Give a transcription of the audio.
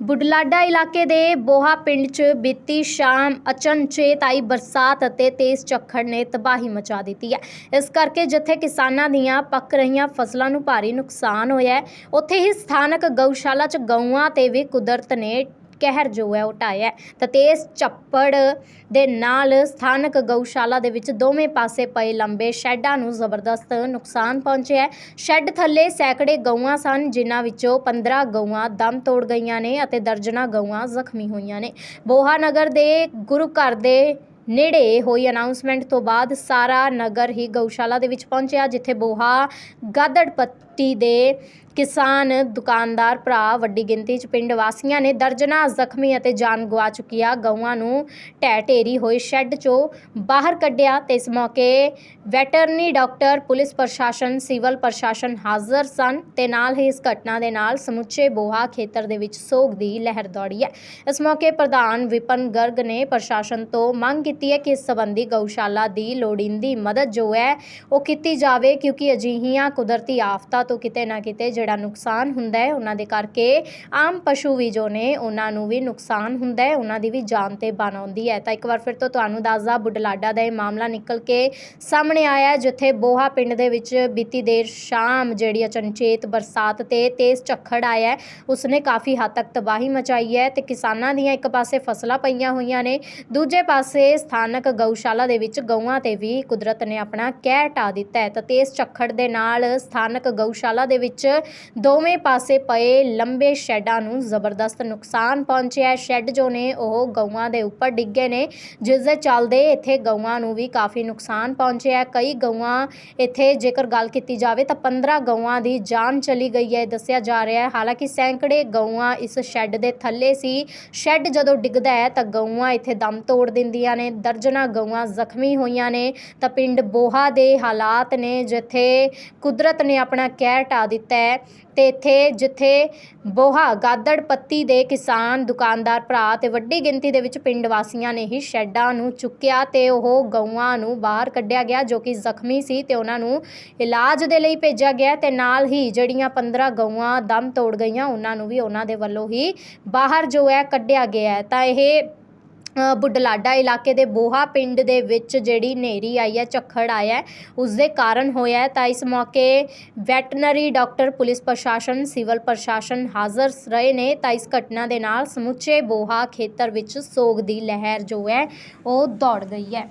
ਬੁਢਲਾਡਾ ਇਲਾਕੇ ਦੇ ਬੋਹਾ ਪਿੰਡ 'ਚ ਬੀਤੀ ਸ਼ਾਮ ਅਚਨਚੇਤ ਆਈ ਬਰਸਾਤ ਅਤੇ ਤੇਜ਼ ਝੱਖੜ ਨੇ ਤਬਾਹੀ ਮਚਾ ਦਿੱਤੀ ਹੈ। ਇਸ ਕਰਕੇ ਜਿੱਥੇ ਕਿਸਾਨਾਂ ਦੀਆਂ ਪੱਕ ਰਹੀਆਂ ਫਸਲਾਂ ਨੂੰ ਭਾਰੀ ਨੁਕਸਾਨ ਹੋਇਆ ਹੈ, ਉੱਥੇ ਹੀ ਸਥਾਨਕ ਗਊਸ਼ਾਲਾ 'ਚ ਗਊਆਂ ਤੇ ਵੀ ਕੁਦਰਤ ਨੇ ਕਹਿਰ ਜੋ ਹੈ ਉਹ ਢਾਇਆ ਹੈ। ਤਾਂ ਤੇਜ਼ ਚੱਪੜ ਦੇ ਨਾਲ ਸਥਾਨਕ ਗਊਸ਼ਾਲਾ ਦੇ ਵਿੱਚ ਦੋਵੇਂ ਪਾਸੇ ਪਏ ਲੰਬੇ ਸ਼ੈੱਡਾਂ ਨੂੰ ਜ਼ਬਰਦਸਤ ਨੁਕਸਾਨ ਪਹੁੰਚਿਆ ਸ਼ੈੱਡ ਥੱਲੇ ਸੈਂਕੜੇ ਗਊਆਂ ਸਨ, ਜਿਨ੍ਹਾਂ ਵਿੱਚੋਂ 15 ਗਊਆਂ ਦਮ ਤੋੜ ਗਈਆਂ ਨੇ ਅਤੇ ਦਰਜਨਾਂ ਗਊਆਂ ਜ਼ਖਮੀ ਹੋਈਆਂ ਨੇ। ਬੋਹਾ ਨਗਰ ਦੇ ਗੁਰੂ ਘਰ ਦੇ ਨੇੜੇ ਹੋਈ ਅਨਾਉਂਸਮੈਂਟ ਤੋਂ ਬਾਅਦ ਸਾਰਾ ਨਗਰ ਹੀ ਗਊਸ਼ਾਲਾ ਦੇ ਵਿੱਚ ਪਹੁੰਚਿਆ, ਜਿੱਥੇ ਬੋਹਾ ਗਾਦੜ ਪੱਟੀ ਦੇ ਕਿਸਾਨ ਦੁਕਾਨਦਾਰ ਭਰਾ ਵੱਡੀ ਗਿਣਤੀ 'ਚ ਪਿੰਡ ਵਾਸੀਆਂ ਨੇ ਦਰਜਨਾਂ ਜ਼ਖਮੀ ਅਤੇ ਜਾਨ ਗਵਾ ਚੁੱਕੀਆਂ ਗਊਆਂ ਨੂੰ ਢਹਿ ਢੇਰੀ ਹੋਏ ਸ਼ੈੱਡ 'ਚੋਂ ਬਾਹਰ ਕੱਢਿਆ ਤੇ ਇਸ ਮੌਕੇ ਵੈਟਰਨੀ ਡਾਕਟਰ, ਪੁਲਿਸ ਪ੍ਰਸ਼ਾਸਨ, ਸਿਵਲ ਪ੍ਰਸ਼ਾਸਨ ਹਾਜ਼ਰ ਸਨ ਤੇ ਨਾਲ ਹੀ ਇਸ ਘਟਨਾ ਦੇ ਨਾਲ ਸਮੁੱਚੇ ਬੋਹਾ ਖੇਤਰ ਦੇ ਵਿੱਚ ਸੋਗ ਦੀ ਲਹਿਰ ਦੌੜੀ ਹੈ। ਇਸ ਮੌਕੇ ਪ੍ਰਧਾਨ ਵਿਪਨ ਗਰਗ ਨੇ ਪ੍ਰਸ਼ਾਸਨ ਤੋਂ ਮੰਗ ਕੀਤੀ ਹੈ ਕਿ ਇਸ ਸੰਬੰਧੀ ਗਊਸ਼ਾਲਾ ਦੀ ਲੋੜੀਂਦੀ ਮਦਦ ਜੋ ਹੈ ਉਹ ਕੀਤੀ ਜਾਵੇ ਕਿਉਂਕਿ ਅਜਿਹੀਆਂ ਕੁਦਰਤੀ ਆਫਤਾਂ ਤੋਂ ਕਿਤੇ ਨਾ ਕਿਤੇ ਜਿਹੜਾ ਨੁਕਸਾਨ ਹੁੰਦਾ ਹੈ ਉਹਨਾਂ ਦੇ ਕਰਕੇ ਆਮ ਪਸ਼ੂ ਵੀ ਜੋ ਨੇ ਉਹਨਾਂ ਨੂੰ ਵੀ ਨੁਕਸਾਨ ਹੁੰਦਾ ਹੈ ਉਹਨਾਂ ਦੀ ਵੀ ਜਾਨ ਤੇ ਬਣ ਆਉਂਦੀ ਹੈ। ਤਾਂ ਇੱਕ ਵਾਰ ਫਿਰ ਤੋਂ ਤੁਹਾਨੂੰ ਦੱਸਦਾ ਬੁਢਲਾਡਾ ਦਾ ਇਹ ਮਾਮਲਾ ਨਿਕਲ ਕੇ ਸਾਹਮਣੇ ਆਇਆ ਜਿੱਥੇ ਬੋਹਾ ਪਿੰਡ ਦੇ ਵਿੱਚ ਬੀਤੀ ਦੇਰ ਸ਼ਾਮ ਜਿਹੜੀ ਅਚਨਚੇਤ ਬਰਸਾਤ ਤੇ ਤੇਜ਼ ਝੱਖੜ ਆਇਆ ਹੈ, ਉਸਨੇ ਕਾਫੀ ਹੱਦ ਤੱਕ ਤਬਾਹੀ ਮਚਾਈ ਹੈ ਤੇ ਕਿਸਾਨਾਂ ਦੀਆਂ ਇੱਕ ਪਾਸੇ ਫਸਲਾਂ ਪਈਆਂ ਹੋਈਆਂ ਨੇ ਦੂਜੇ ਪਾਸੇ ਸਥਾਨਕ ਗਊਸ਼ਾਲਾ ਦੇ ਵਿੱਚ ਗਊਆਂ ਤੇ ਵੀ ਕੁਦਰਤ ਨੇ ਆਪਣਾ ਕਹਿਰ ਢਾ ਦਿੱਤਾ ਹੈ। ਤਾਂ ਤੇਜ਼ ਝੱਖੜ ਦੇ ਨਾਲ ਸਥਾਨਕ ਗਊ ਗਊਸ਼ਾਲਾ ਦੇ ਵਿੱਚ ਦੋਵੇਂ ਪਾਸੇ ਪਏ ਲੰਬੇ ਸ਼ੈੱਡਾਂ ਨੂੰ ਜ਼ਬਰਦਸਤ ਨੁਕਸਾਨ ਪਹੁੰਚਿਆ ਸ਼ੈੱਡ ਜੋ ਨੇ ਉਹ ਗਊਆਂ ਦੇ ਉੱਪਰ ਡਿੱਗੇ ਨੇ, ਜਿਸ ਦੇ ਚੱਲਦੇ ਇੱਥੇ ਗਊਆਂ ਨੂੰ ਵੀ ਕਾਫੀ ਨੁਕਸਾਨ ਪਹੁੰਚਿਆ ਕਈ ਗਊਆਂ ਇੱਥੇ ਜੇਕਰ ਗੱਲ ਕੀਤੀ ਜਾਵੇ ਤਾਂ 15 ਗਊਆਂ ਦੀ ਜਾਨ ਚਲੀ ਗਈ ਹੈ ਦੱਸਿਆ ਜਾ ਰਿਹਾ ਹੈ। ਹਾਲਾਂਕਿ ਸੈਂਕੜੇ ਗਊਆਂ ਇਸ ਸ਼ੈੱਡ ਦੇ ਥੱਲੇ ਸੀ। ਸ਼ੈੱਡ ਜਦੋਂ ਡਿੱਗਦਾ ਹੈ ਤਾਂ ਗਊਆਂ ਇੱਥੇ ਦਮ ਤੋੜ ਦਿੰਦੀਆਂ ਨੇ, ਦਰਜਨਾਂ ਗਊਆਂ ਜ਼ਖਮੀ ਹੋਈਆਂ ਨੇ। ਤਾਂ ਪਿੰਡ ਬੋਹਾ ਦੇ ਹਾਲਾਤ ਨੇ, ਜਿੱਥੇ ਕੁਦਰਤ ਨੇ ਆਪਣਾ ਕਹਿਰ ਢਾ ਦਿੱਤਾ ਹੈ। ਤੇ ਇੱਥੇ ਜਿੱਥੇ ਬੋਹਾ, ਗਾਦੜ ਪੱਤੀ ਦੇ ਕਿਸਾਨ, ਦੁਕਾਨਦਾਰ ਭਰਾ ਤੇ ਵੱਡੀ ਗਿਣਤੀ ਦੇ ਵਿੱਚ ਪਿੰਡ ਵਾਸੀਆਂ ਨੇ ਹੀ ਸ਼ੈੱਡਾਂ ਨੂੰ ਚੁੱਕਿਆ ਤੇ ਉਹ ਗਊਆਂ ਨੂੰ ਬਾਹਰ ਕੱਢਿਆ ਗਿਆ ਜੋ ਕਿ ਜ਼ਖਮੀ ਸੀ ਤੇ ਉਹਨਾਂ ਨੂੰ ਇਲਾਜ ਦੇ ਲਈ ਭੇਜਿਆ ਗਿਆ ਤੇ ਨਾਲ ਹੀ ਜਿਹੜੀਆਂ 15 ਗਊਆਂ ਦਮ ਤੋੜ ਗਈਆਂ, ਉਹਨਾਂ ਨੂੰ ਵੀ ਉਹਨਾਂ ਦੇ ਵੱਲੋਂ ਹੀ ਬਾਹਰ ਜੋ ਹੈ ਕੱਢਿਆ ਗਿਆ ਤਾਂ ਇਹ ਬੁਢਲਾਡਾ ਇਲਾਕੇ ਦੇ ਬੋਹਾ ਪਿੰਡ ਦੇ ਵਿੱਚ ਜਿਹੜੀ ਹਨੇਰੀ ਆਈ ਹੈ ਝੱਖੜ ਆਇਆ ਹੈ, ਉਸ ਦੇ ਕਾਰਨ ਹੋਇਆ ਤਾਂ ਇਸ ਮੌਕੇ ਵੈਟਨਰੀ ਡਾਕਟਰ ਪੁਲਿਸ ਪ੍ਰਸ਼ਾਸਨ ਸਿਵਲ ਪ੍ਰਸ਼ਾਸਨ ਹਾਜ਼ਰ ਰਹੇ ਨੇ। ਤਾਂ ਇਸ ਘਟਨਾ ਦੇ ਨਾਲ ਸਮੁੱਚੇ ਬੋਹਾ ਖੇਤਰ ਵਿੱਚ ਸੋਗ ਦੀ ਲਹਿਰ ਜੋ ਹੈ ਉਹ ਦੌੜ ਗਈ ਹੈ।